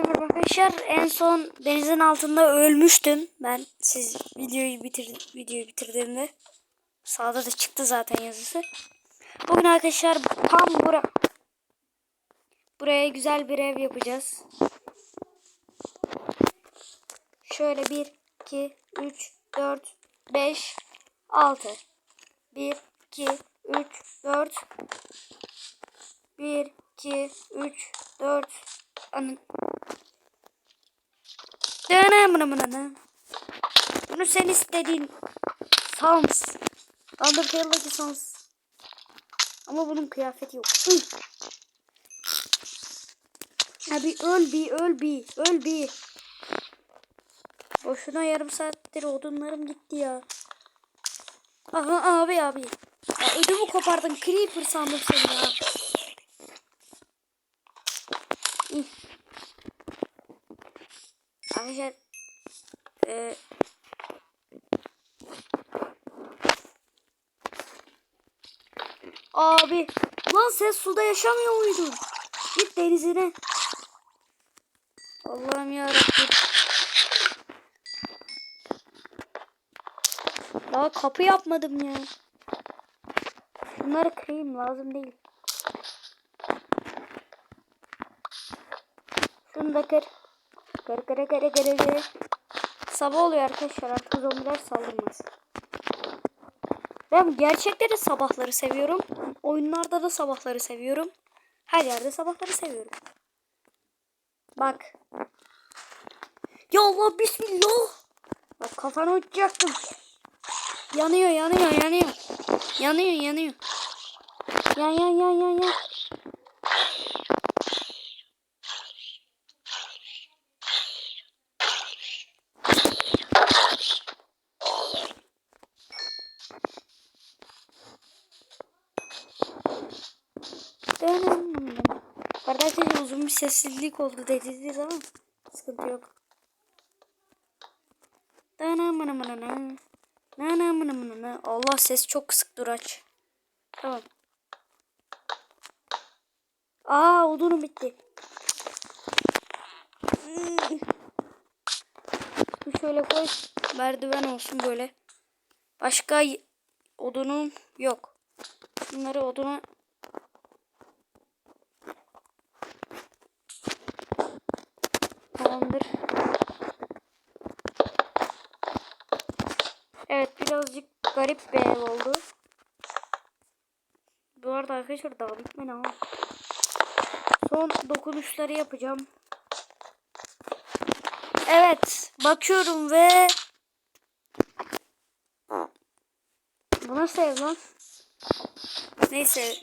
Merhaba arkadaşlar. En son denizin altında ölmüştüm. Ben siz videoyu bitir videoyu bitirdiğimde sağda da çıktı zaten yazısı. Bugün arkadaşlar tam bura buraya güzel bir ev yapacağız. Şöyle 1 2 3 4 5 6 1 2 3 4 1 2 3 4 Bana bana bana. Bunu sen istediğin sans. Undertale'daki sans. Ama bunun kıyafeti yok. Hı. Abi öl bir öl bir öl bir. Boşuna yarım saattir odunlarım gitti ya. Aha abi abi. Ya ödümü kopardın creeper sandım seni ya. Arkadaşlar e, Abi lan sen suda yaşamıyor muydun? Git denizine. Allah'ım yarabbim. Daha kapı yapmadım ya. Bunları kırayım lazım değil. Şunu da kır. Kır kır kır kır. Sabah oluyor arkadaşlar artık zombiler saldırmaz. Ben gerçekte de sabahları seviyorum. Oyunlarda da sabahları seviyorum. Her yerde sabahları seviyorum. Bak. Ya Allah bismillah. Bak kafanı uçacaktım. Yanıyor yanıyor yanıyor. Yanıyor yanıyor. Yan yan yan yan yan. Arkadaşlar uzun bir sessizlik oldu dediğiniz ama sıkıntı yok. Allah ses çok kısık dur aç. Tamam. Aa odunum bitti. Şöyle koy. Merdiven olsun böyle. Başka odunum yok. Bunları oduna garip bir ev oldu. Bu arada arkadaşlar daha bitmedi ama. Son dokunuşları yapacağım. Evet bakıyorum ve bu nasıl ev lan? Neyse